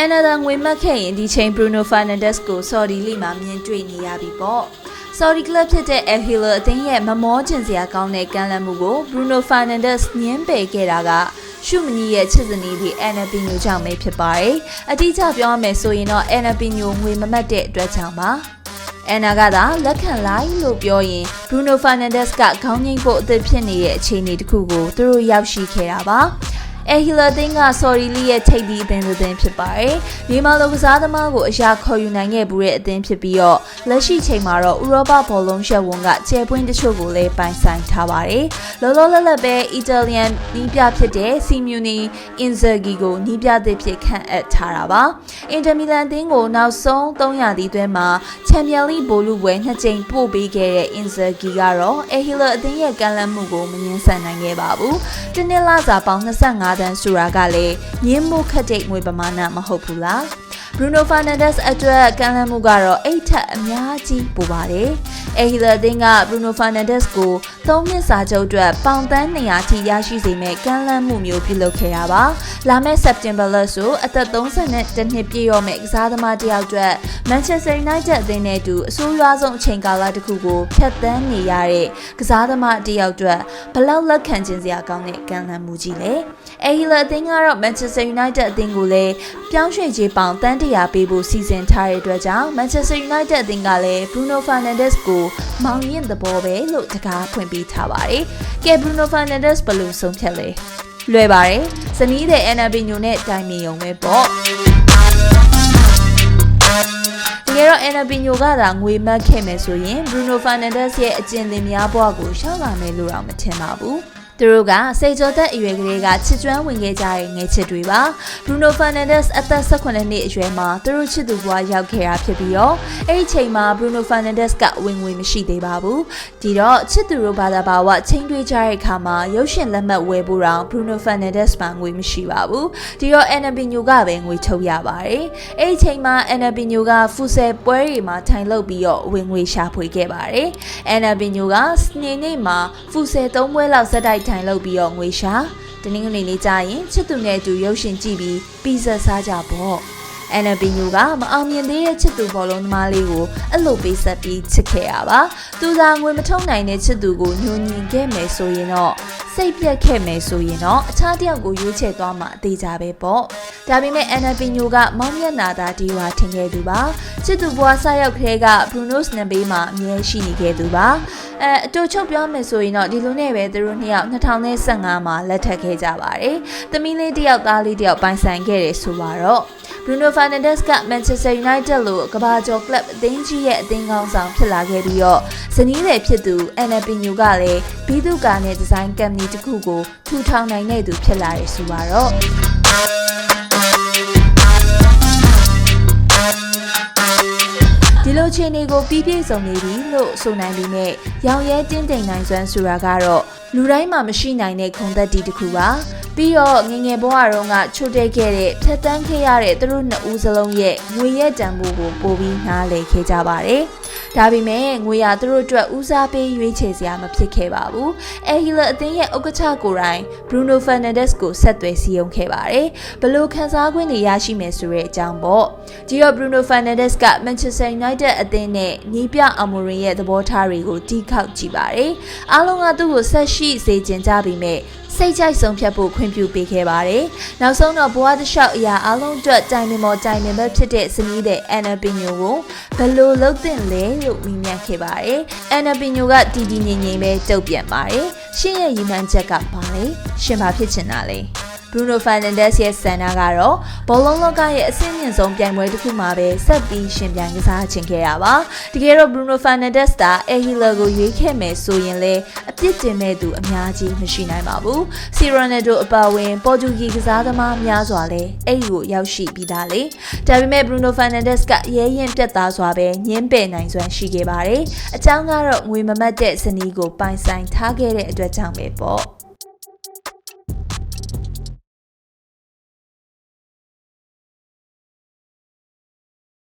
အန်နာဒါငွေမှတ်ခဲ့ရင်ဒီချိန် Bruno Fernandes ကို Saudi League မှာမြင်တွေ့နေရပြီပေါ့ Saudi Club ဖြစ်တဲ့ Al Hilal အသင်းရဲ့မမောကျင်စရာကောင်းတဲ့ကမ်းလှမ်းမှုကို Bruno Fernandes ညှင်းပယ်ခဲ့တာကရှုမနီရဲ့ချစ်စနီးဒီ Anapino ကြောင့်ပဲဖြစ်ပါတယ်။အတိအကျပြောရမယ်ဆိုရင်တော့ Anapino ငွေမမတ်တဲ့အတွက်ကြောင့်ပါ။အန်နာကသာလက်ခံလိုက်လို့ပြောရင် Bruno Fernandes ကခေါင်းငိမ့်ဖို့အသင့်ဖြစ်နေတဲ့အခြေအနေတစ်ခုကိုသူတို့ရောက်ရှိခဲ့တာပါ။ အဲဟီလာတင်က sorry လေးရဲ့ထိပ်သီးအသင်းတစ်သင်းဖြစ်ပါတယ်။ဒီမှာလိုကစားသမားကိုအရာခေါ်ယူနိုင်ခဲ့ဘူးတဲ့အသင်းဖြစ်ပြီးတော့လက်ရှိချိန်မှာတော့ဥရောပဘောလုံးရှက်ဝန်ကကျဲပွင့်တချို့ကိုလည်းပိုင်ဆိုင်ထားပါတယ်။လောလောလတ်လတ်ပဲအီတာလီယန်နီးပြဖြစ်တဲ့ Simeone Inzaghi ကိုနီးပြသစ်ဖြစ်ခန့်အပ်ထားတာပါ။အင်တာမီလန်အသင်းကိုနောက်ဆုံး300သီးသွင်းမှာချန်ပီယံလိဘိုလူပွဲနှစ်ကြိမ်ပို့ပေးခဲ့တဲ့ Inzaghi ကတော့အဲဟီလာအသင်းရဲ့ကမ်းလှမ်းမှုကိုမငင်းဆန်နိုင်ခဲ့ပါဘူး။တနစ်လစာပေါင်း25တန်းဆိုတာကလည်းညင်းမို့ခတ်တဲ့ငွေပမာဏမဟုတ်ဘူးလား Bruno Fernandes အတွက်ကမ်းလှမ်းမှုကတော့အိတ်ထက်အများကြီးပိုပါတယ်။အဲဟီလာတင်က Bruno Fernandes ကို၃နှစ်စာချုပ်အတွက်ပေါင်တန်း200ထိရရှိစေမဲ့ကမ်းလှမ်းမှုမျိုးပြုလုပ်ခဲ့တာပါ။လာမယ့် September လဆိုအသက်30နဲ့တနှစ်ပြည့်ရောမဲ့ကစားသမားတစ်ယောက်အတွက် Manchester United အသင်းနဲ့အတူအဆိုးရွားဆုံးအချိန်ကာလတစ်ခုကိုဖျက်ဆီးနေရတဲ့ကစားသမားတစ်ယောက်အတွက်ဘလောက်လက်ခံခြင်းစရာကောင်းတဲ့ကမ်းလှမ်းမှုကြီးလဲ။အဲဟီလာအသင်းကတော့ Manchester United အသင်းကိုလည်းပြောင်းရွှေ့ခြင်းပေါင်တန်း100ပေးဖို့စီစဉ်ထားတဲ့အတွက်ကြောင့် Manchester United အသင်းကလည်း Bruno Fernandes ကိုမောင်ရင်သဘောပဲလို့တကားဖွင့်ပေးထားပါတယ်။ကဲ Bruno Fernandes ဘယ်လိုဆုံးဖြတ်လဲ။လွယ်ပါတယ်။ဇနီးတဲ့ Anabino နဲ့တိုင်ပင်ရုံပဲပေါ့။တကယ်တော့ Anabino ကသာငွေမတ်ခဲ့မယ်ဆိုရင် Bruno Fernandes ရဲ့အကျင့်သင်များဘဝကိုရှောက်လာမယ်လို့တော့မထင်ပါဘူး။ သူတို့ကစေကျော်သက်အရွယ်ကလေးကချစ်ကျွမ်းဝင်ခဲ့ကြတဲ့ငယ်ချစ်တွေပါ Bruno Fernandes အသက်18နှစ်အရွယ်မှာသူတို့ချစ်သူဘဝရောက်ခဲ့တာဖြစ်ပြီးတော့အဲ့ဒီချိန်မှာ Bruno Fernandes ကဝင်ဝင်မရှိသေးပါဘူးဒီတော့ချစ်သူတို့ဘာသာဘာဝချင်းတွေးကြတဲ့အခါမှာရုပ်ရှင်လက်မှတ်ဝယ်ဖို့တောင် Bruno Fernandes မှာငွေမရှိပါဘူးဒီတော့ Anabino ကပဲငွေထုတ်ရပါတယ်အဲ့ဒီချိန်မှာ Anabino ကဖူဆယ်ပွဲတွေမှာထိုင်လုပ်ပြီးတော့ဝင်ငွေရှာဖွေခဲ့ပါတယ် Anabino ကစနေနေ့မှာဖူဆယ်၃ပွဲလောက်ဇက်တိုက်ထိုင်လုပ်ပြီးတော့ငွေရှာတနင်္ဂနွေနေ့ကျရင်ချစ်သူနဲ့အတူရုပ်ရှင်ကြည့်ပြီးပီဇာစားကြပေါ့အန်နဘီညူကမအောင်မြင်သေးတဲ့ချစ်သူဘောလုံးသမားလေးကိုအဲ့လိုပေးဆက်ပြီးချစ်ခဲ့ရပါသူသာငွေမထုံနိုင်တဲ့ချစ်သူကိုညှို့ညင်ခဲ့မယ်ဆိုရင်တော့ စိတ်ပြက်ခဲ့မယ်ဆိုရင်တော့အခြားတစ်ယောက်ကိုရွေးချယ်သွားမှအသေးကြပဲပေါ့ဒါပေမဲ့အန်နဘီညူကမောင်မျက်နာသာဒီဝါထင်ခဲ့သူပါချစ်သူဘွားဆရောက်ခဲကဘရူနိုစ်နဘေးမှာအမြဲရှိနေခဲ့သူပါအဲအတူချုပ်ပြောမယ်ဆိုရင်တော့ဒီလိုနဲ့ပဲသူတို့နှစ်ယောက်2015မှာလက်ထပ်ခဲ့ကြပါတယ်။သမီးလေးတစ်ယောက်သားလေးတစ်ယောက်ပိုင်ဆိုင်ခဲ့တယ်ဆိုတော့ Bruno Fernandes က Manchester United လို့ကမ္ဘာကျော်ကလပ်အသင်းကြီးရဲ့အသင်းကောင်းဆောင်ဖြစ်လာခဲ့ပြီးတော့ဇနီးတယ်ဖြစ်သူ Anapino ကလည်းဘီသူကာနဲ့ဒီဇိုင်းကမ်ပဏီတစ်ခုကိုထူထောင်နိုင်တဲ့သူဖြစ်လာတယ်ဆိုတော့ဒီလိုခြေနေကိုပြီးပြည့်စုံနေပြီလို့ဆိုနိုင်ပြီးမြဲရောင်ရဲတင်းတိမ်နိုင်စွမ်းဆိုတာကတော့လူတိုင်းမှာမရှိနိုင်တဲ့ခုံသက်တီတစ်ခုပါပြီးတော့ငငယ်ဘဝတုန်းကချိုတက်ခဲ့တဲ့ဖြတ်တန်းခဲ့ရတဲ့သူတို့နှစ်ဦးစလုံးရဲ့ငွေရဲ့တန်ဖိုးကိုပိုပြီးနားလည်ခဲ့ကြပါတယ်။ ဒါပေမဲ့ငွေရသူတို့အတွက်ဦးစားပေးရွေးချယ်စရာမဖြစ်ခဲ့ပါဘူး။အဲဟီလာအသင်းရဲ့ဥက္ကဋ္ဌကိုယ်တိုင် Bruno Fernandes ကိုဆက်သွယ်စည်းရုံးခဲ့ပါတယ်။ဘလို့ခံစား권တွေရရှိမယ်ဆိုတဲ့အကြောင်းပေါ့။ဒီတော့ Bruno Fernandes က Manchester United အသင်းနဲ့ညီပြအမိုရင်ရဲ့သဘောထားတွေကိုတီးခေါက်ကြည့်ပါတယ်။အားလုံးကသူ့ကိုဆက်ရှိစေချင်ကြပြီမဲ့စိတ်ကြိုက်ဆုံးဖြတ်ဖို့ခွင့်ပြုပေးခဲ့ပါတယ်။နောက်ဆုံးတော့ဘဝတစ်လျှောက်အရာအလုံးအတွက်တိုင်ပင်ပေါ်တိုင်ပင်ပဲဖြစ်တဲ့ဇနီးတဲ့ Anna Pino ကိုဘယ်လိုလုပ်သင့်လဲလို့မိမြတ်ခဲ့ပါတယ်။ Anna Pino ကတီတီငိမ့်ငိမ့်ပဲတုတ်ပြန်ပါတယ်။ရှင်းရဲ့ရည်မှန်းချက်ကဘာလဲ။ရှင်ဘာဖြစ်ချင်တာလဲ။ Bruno Fernandes ရဲ့ဆန္ဒကတော့ဘောလုံးလောကရဲ့အဆင့်မြင့်ဆုံးပြိုင်ပွဲတစ်ခုမှာပဲဆက်ပြီးရှင်ပြိုင်ကစားချင်ခဲ့တာပါတကယ်တော့ Bruno Fernandes က Ehila ကိုရွေးခဲ့မယ်ဆိုရင်လည်းအပြစ်တင်မဲ့သူအများကြီးမရှိနိုင်ပါဘူးစီရိုနယ်ဒိုအပါဝင် ပေါ်တူဂီကစားသမားများစွာလည်းအဲ့ဒီကိုရောက်ရှိပြီးသားလေဒါပေမဲ့ Bruno Fernandes ကရဲရင်ပြတ်သားစွာပဲညင်းပယ်နိုင်စွမ်းရှိခဲ့ပါတယ်အကြောင်းကတော့ငွေမမတ်တဲ့ဇနီးကိုပိုင်ဆိုင်ထားခဲ့တဲ့အတွက်ကြောင့်ပဲပေါ့